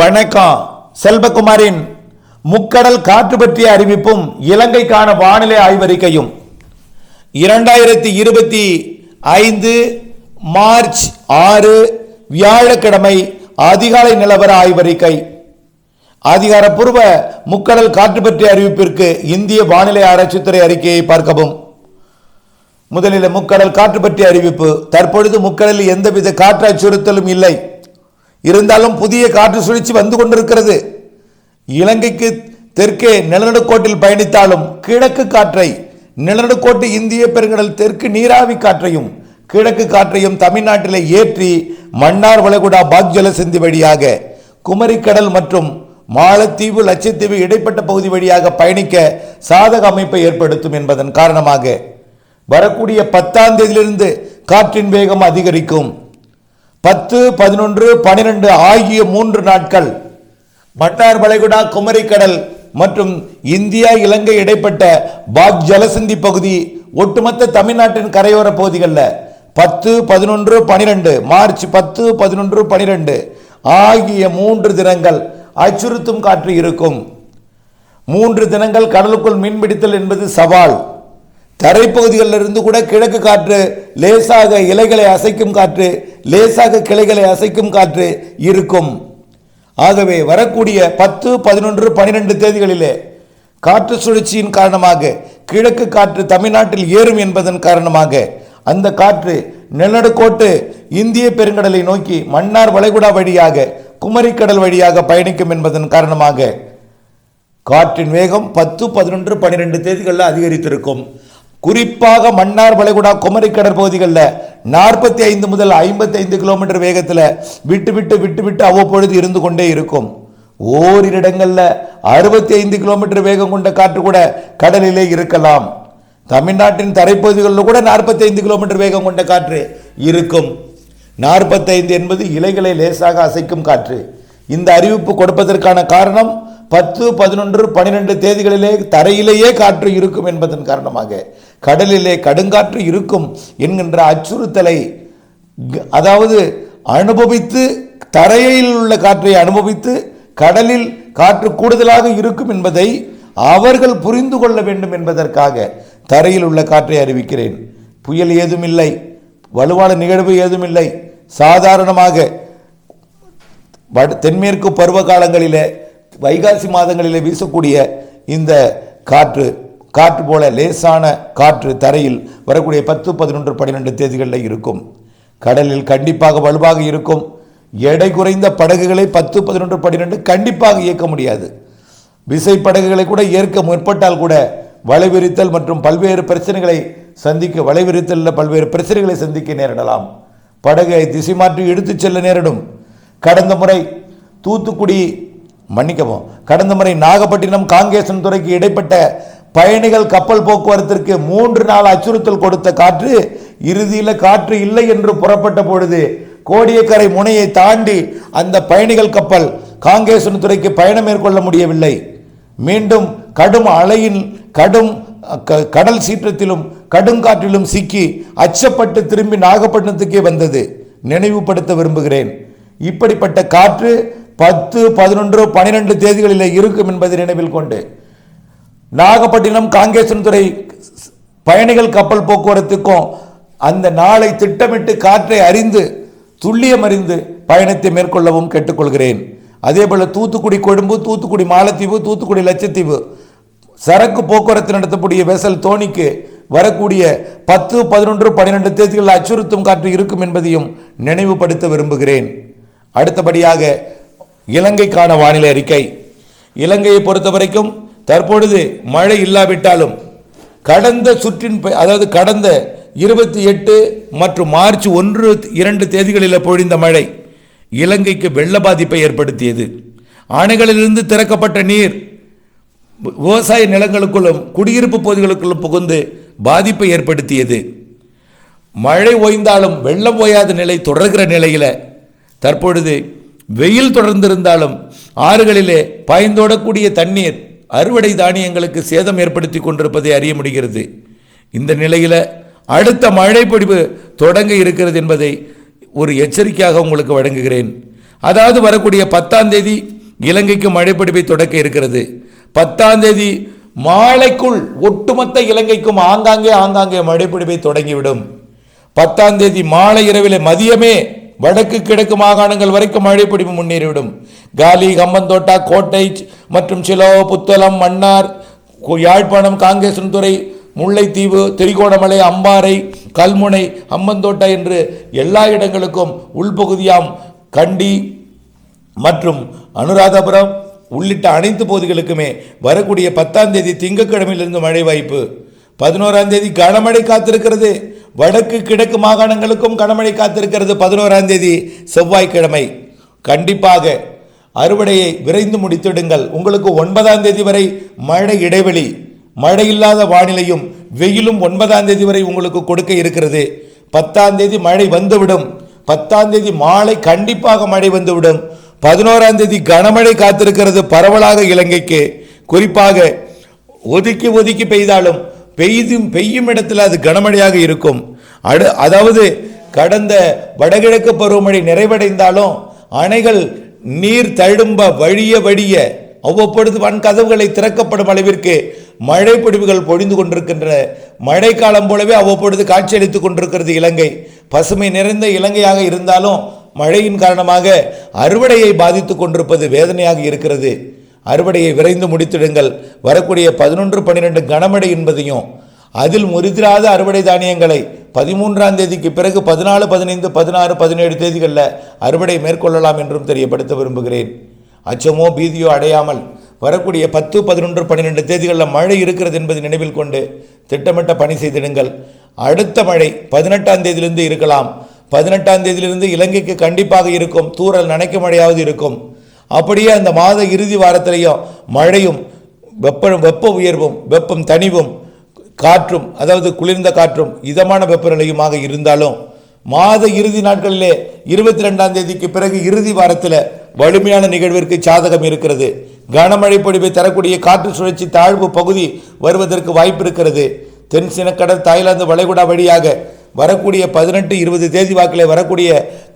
வணக்கம். செல்வகுமாரின் முக்கடல் காற்று பற்றிய அறிவிப்பும் இலங்கைக்கான வானிலை ஆய்வறிக்கையும். இரண்டாயிரத்தி இருபத்தி ஐந்து மார்ச் ஆறு வியாழக்கிழமை அதிகாலை நிலவர ஆய்வறிக்கை. அதிகாரப்பூர்வ முக்கடல் காற்று பற்றிய அறிவிப்பிற்கு இந்திய வானிலை ஆராய்ச்சித்துறை அறிக்கையை பார்க்கவும். முதலில் முக்கடல் காற்று பற்றிய அறிவிப்பு. தற்பொழுது முக்கடலில் எந்தவித காற்று அச்சுறுத்தலும் இல்லை. இருந்தாலும் புதிய காற்று சுழற்சி வந்து கொண்டிருக்கிறது. இலங்கைக்கு தெற்கே நிலநடுக்கோட்டில் பயணித்தாலும் கிழக்கு காற்றை நிலநடுக்கோட்டு இந்திய பெருங்கடல் தெற்கு நீராவி காற்றையும் கிழக்கு காற்றையும் தமிழ்நாட்டிலே ஏற்றி மன்னார் வளைகுடா பாக்ஜல சிந்தி வழியாக குமரிக்கடல் மற்றும் மாலத்தீவு லட்சத்தீவு இடைப்பட்ட பகுதி வழியாக பயணிக்க சாதக அமைப்பை ஏற்படுத்தும் என்பதன் காரணமாக வரக்கூடிய பத்தாம் தேதியிலிருந்து காற்றின் வேகம் அதிகரிக்கும். பத்து பதினொன்று பனிரெண்டு ஆகிய மூன்று நாட்கள் மன்னார் வளைகுடா குமரிக்கடல் மற்றும் இந்தியா இலங்கை இடைப்பட்ட பாக் ஜலசந்தி பகுதி ஒட்டுமொத்த தமிழ்நாட்டின் கரையோர பகுதிகளில் பத்து பதினொன்று பனிரெண்டு மார்ச் பத்து பதினொன்று பனிரெண்டு ஆகிய மூன்று தினங்கள் அச்சுறுத்தும் காற்று இருக்கும். மூன்று தினங்கள் கடலுக்குள் மீன்பிடித்தல் என்பது சவால். தரைப்பகுதிகளிலிருந்து கூட கிழக்கு காற்று லேசாக இலைகளை அசைக்கும் காற்று லேசாக கிளைகளை அசைக்கும் காற்று இருக்கும். ஆகவே வரக்கூடிய பத்து பதினொன்று பனிரெண்டு தேதிகளிலே காற்று சுழற்சியின் காரணமாக கிழக்கு காற்று தமிழ்நாட்டில் ஏறும் என்பதன் காரணமாக அந்த காற்று நிலநடுக்கோட்டு இந்திய பெருங்கடலை நோக்கி மன்னார் வளைகுடா வழியாக குமரிக்கடல் வழியாக பயணிக்கும் என்பதன் காரணமாக காற்றின் வேகம் பத்து பதினொன்று பன்னிரெண்டு தேதிகளில் அதிகரித்திருக்கும். குறிப்பாக மன்னார் வளைகுடா குமரி கடற்பகுதிகளில் நாற்பத்தி ஐந்து முதல் ஐம்பத்தி ஐந்து கிலோமீட்டர் வேகத்தில் விட்டு விட்டு விட்டு விட்டு அவ்வப்பொழுது இருந்து கொண்டே இருக்கும். ஓரிரு இடங்களில் அறுபத்தி ஐந்து கிலோமீட்டர் வேகம் கொண்ட காற்று கூட கடலிலே இருக்கலாம். தமிழ்நாட்டின் தரைப்பகுதிகளில் கூட நாற்பத்தி ஐந்து கிலோமீட்டர் வேகம் கொண்ட காற்று இருக்கும். நாற்பத்தைந்து என்பது இலைகளை லேசாக அசைக்கும் காற்று. இந்த அறிவிப்பு கொடுப்பதற்கான காரணம் பத்து பதினொன்று பன்னிரெண்டு தேதிகளிலே தரையிலேயே காற்று இருக்கும் என்பதன் காரணமாக கடலிலே கடுங்காற்று இருக்கும் என்கின்ற அச்சுறுத்தலை அதாவது அனுபவித்து தரையில் உள்ள காற்றை அனுபவித்து கடலில் காற்று கூடுதலாக இருக்கும் என்பதை அவர்கள் புரிந்து கொள்ள வேண்டும் என்பதற்காக தரையில் உள்ள காற்றை அறிவிக்கிறேன். புயல் ஏதும் இல்லை வலுவான நிகழ்வு ஏதும் இல்லை சாதாரணமாக வட தென்மேற்கு பருவ காலங்களிலே வைகாசி மாதங்களில் வீசக்கூடிய இந்த காற்று காற்று போல லேசான காற்று தரையில் வரக்கூடிய பத்து பதினொன்று பன்னிரெண்டு தேதிகளில் இருக்கும். கடலில் கண்டிப்பாக வலுவாக இருக்கும். எடை குறைந்த படகுகளை பத்து பதினொன்று பன்னிரெண்டு கண்டிப்பாக இயக்க முடியாது. விசை படகுகளை கூட ஏற்க முற்பட்டால் கூட வலைவிரித்தல் மற்றும் பல்வேறு பிரச்சனைகளை சந்திக்க வலைவிரித்தலில் பல்வேறு பிரச்சனைகளை சந்திக்க நேரிடலாம். படகை திசை மாற்றி இழுத்துச் செல்ல நேரிடும். கடந்த முறை தூத்துக்குடி மன்னிக்கவும். கடந்த முறை நாகப்பட்டினம் காங்கேசன் துறைக்கு இடைப்பட்ட பயணிகள் கப்பல் போக்குவரத்திற்கு மூன்று நாள் அச்சுறுத்தல் கொடுத்த காற்று இறுதியில் காற்று இல்லை என்று புறப்பட்ட பொழுது கோடியக்கரை முனையை தாண்டி அந்த பயணிகள் கப்பல் காங்கேசன் துறைக்கு பயணம் மேற்கொள்ள முடியவில்லை. மீண்டும் கடும் அலையின் கடும் க- கடல் சீற்றத்திலும் கடுங்காற்றிலும் சிக்கி அச்சப்பட்டு திரும்பி நாகப்பட்டினத்துக்கே வந்தது. நினைவுபடுத்த விரும்புகிறேன். இப்படிப்பட்ட காற்று பத்து பதினொன்று பனிரெண்டு தேதிகளில் இருக்கும் என்பதை நினைவில் கொண்டு நாகப்பட்டினம் காங்கேசன்துறை பயணிகள் கப்பல் போக்குவரத்துக்கும் அந்த நாளை திட்டமிட்டு காற்றை அறிந்து துல்லியம் அறிந்து பயணத்தை மேற்கொள்ளவும் கேட்டுக்கொள்கிறேன். அதேபோல் தூத்துக்குடி கொழும்பு தூத்துக்குடி மாலத்தீவு தூத்துக்குடி லட்சத்தீவு சரக்கு போக்குவரத்து நடத்தக்கூடிய வெசல் தோணிக்கு வரக்கூடிய பத்து பதினொன்று பன்னிரெண்டு தேதிகளில் அச்சுறுத்தும் காற்று இருக்கும் என்பதையும் நினைவுபடுத்த விரும்புகிறேன். அடுத்தபடியாக இலங்கைக்கான வானிலை அறிக்கை. இலங்கையை பொறுத்த வரைக்கும் தற்பொழுது மழை இல்லாவிட்டாலும் கடந்த சுற்றின் அதாவது கடந்த இருபத்தி எட்டு மற்றும் மார்ச் ஒன்று இரண்டு தேதிகளில் பொழிந்த மழை இலங்கைக்கு வெள்ள பாதிப்பை ஏற்படுத்தியது. அணைகளிலிருந்து திறக்கப்பட்ட நீர் விவசாய நிலங்களுக்குள்ளும் குடியிருப்பு பகுதிகளுக்குள்ளும் புகுந்து பாதிப்பை ஏற்படுத்தியது. மழை ஓய்ந்தாலும் வெள்ளம் ஓயாத நிலை தொடர்கிற நிலையில் தற்பொழுது வெயில் தொடர்ந்திருந்தாலும் ஆறுகளிலே பாய்ந்தோடக்கூடிய தண்ணீர் அறுவடை தானியங்களுக்கு சேதம் ஏற்படுத்தி கொண்டிருப்பதை அறிய முடிகிறது. இந்த நிலையில் அடுத்த மழை பொழிவு தொடங்க இருக்கிறது என்பதை ஒரு எச்சரிக்கையாக உங்களுக்கு வழங்குகிறேன். அதாவது வரக்கூடிய பத்தாம் தேதி இலங்கைக்கு மழைப்பிடிப்பை தொடக்க இருக்கிறது. பத்தாம் தேதி மாலைக்குள் ஒட்டுமொத்த இலங்கைக்கும் ஆங்காங்கே ஆங்காங்கே மழைப்பிடிப்பை தொடங்கிவிடும். பத்தாம் தேதி மாலை இரவிலே மதியமே வடக்கு கிழக்கு மாகாணங்கள் வரைக்கும் மழைப்பிடிப்பு முன்னேறிவிடும். காலி கம்பந்தோட்டா கோட்டை மற்றும் சிலோ புத்தளம் மன்னார் யாழ்ப்பாணம் காங்கேசன்துறை முல்லைத்தீவு திரிகோணமலை அம்பாறை கல்முனை அம்மந்தோட்டா என்று எல்லா இடங்களுக்கும் உள்பகுதியாம் கண்டி மற்றும் அனுராதபுரம் உள்ளிட்ட அனைத்து பகுதிகளுக்குமே வரக்கூடிய பத்தாம் தேதி திங்கக்கிழமையிலிருந்து மழை வாய்ப்பு. பதினோராம் தேதி கனமழை காத்திருக்கிறது. வடக்கு கிழக்கு மாகாணங்களுக்கும் கனமழை காத்திருக்கிறது பதினோராம் தேதி செவ்வாய்க்கிழமை. கண்டிப்பாக அறுவடையை விரைந்து முடித்திடுங்கள். உங்களுக்கு ஒன்பதாம் தேதி வரை மழை இடைவெளி மழை இல்லாத வானிலையும் வெயிலும் ஒன்பதாம் தேதி வரை உங்களுக்கு கொடுக்க இருக்கிறது. பத்தாம் தேதி மழை வந்துவிடும். பத்தாம் தேதி மாலை கண்டிப்பாக மழை வந்துவிடும். பதினோராம் தேதி கனமழை காத்திருக்கிறது பரவலாக இலங்கைக்கு. குறிப்பாக ஒதுக்கி ஒதுக்கி பெய்தாலும் பெய்தும் பெய்யும் இடத்தில் அது கனமழையாக இருக்கும். அடு அதாவது கடந்த வடகிழக்கு பருவமழை நிறைவடைந்தாலும் அணைகள் நீர் தழும்ப வழிய வழிய அவ்வப்பொழுது வன் கதவுகளை திறக்கப்படும் அளவிற்கு மழை பொழிவுகள் பொழிந்து கொண்டிருக்கின்றன மழைக்காலம் போலவே அவ்வப்பொழுது காட்சியளித்துக் கொண்டிருக்கிறது இலங்கை. பசுமை நிறைந்த இலங்கையாக இருந்தாலும் மழையின் காரணமாக அறுவடையை பாதித்துக் கொண்டிருப்பது வேதனையாக இருக்கிறது. அறுவடையை விரைந்து முடித்திடுங்கள். வரக்கூடிய பதினொன்று பன்னிரெண்டு கனமழை என்பதையும் அதில் முறிதிராத அறுவடை தானியங்களை பதிமூன்றாம் தேதிக்கு பிறகு பதினாலு பதினைந்து பதினாறு பதினேழு தேதிகளில் அறுவடை மேற்கொள்ளலாம் என்றும் தெரியப்படுத்த விரும்புகிறேன். அச்சமோ பீதியோ அடையாமல் வரக்கூடிய பத்து பதினொன்று பன்னிரெண்டு தேதிகளில் மழை இருக்கிறது என்பதை நினைவில் கொண்டு திட்டமிட்ட பணி செய்திடுங்கள். அடுத்த மழை பதினெட்டாம் தேதியிலிருந்து இருக்கலாம். பதினெட்டாம் தேதியிலிருந்து இலங்கைக்கு கண்டிப்பாக இருக்கும். தூறல் நனைக்க மழையாவது இருக்கும். அப்படியே அந்த மாத இறுதி வாரத்திலையும் மழையும் வெப்ப வெப்ப உயர்வும் வெப்பம் தனிவும் காற்றும் அதாவது குளிர்ந்த காற்றும் இதமான வெப்பநிலையுமாக இருந்தாலும் மாத இறுதி நாட்களிலே இருபத்தி ரெண்டாம் தேதிக்கு பிறகு இறுதி வாரத்தில் வலிமையான நிகழ்விற்கு சாதகம் இருக்கிறது. கனமழை பொழிவை தரக்கூடிய காற்று சுழற்சி தாழ்வு பகுதி வருவதற்கு வாய்ப்பு இருக்கிறது. தென் சினக்கடல் தாய்லாந்து வளைகுடா வழியாக வரக்கூடிய பதினெட்டு இருபது தேதி வாக்கிலே வரக்கூடிய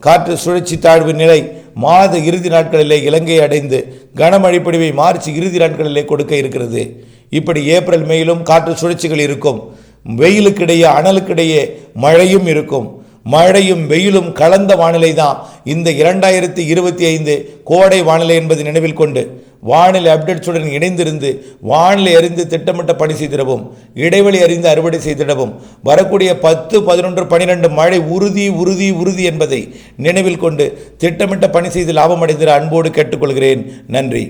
காற்று சுழற்சி தாழ்வு நிலை மாத இறுதி நாட்களிலே இலங்கை அடைந்து கனமழை பொழிவை மார்ச் இறுதி நாட்களிலே கொடுக்க இருக்கிறது. இப்படி ஏப்ரல் மேயிலும் காற்று சுழற்சிகள் இருக்கும். வெயிலுக்கிடையே அனலுக்கிடையே மழையும் இருக்கும். மழையும் வெயிலும் கலந்த வானிலை தான் இந்த இரண்டாயிரத்தி இருபத்தி ஐந்து கோடை வானிலை என்பதை நினைவில் கொண்டு வானிலை அப்டேட்ஸுடன் இணைந்திருந்து வானிலை அறிந்து திட்டமிட்ட பணி செய்திடவும் இடைவெளி அறிந்து அறுவடை செய்திடவும் வரக்கூடிய பத்து பதினொன்று பனிரெண்டு மழை உறுதி உறுதி உறுதி என்பதை நினைவில் கொண்டு திட்டமிட்ட பணி செய்து லாபம் அடைந்திட அன்போடு கேட்டுக்கொள்கிறேன். நன்றி.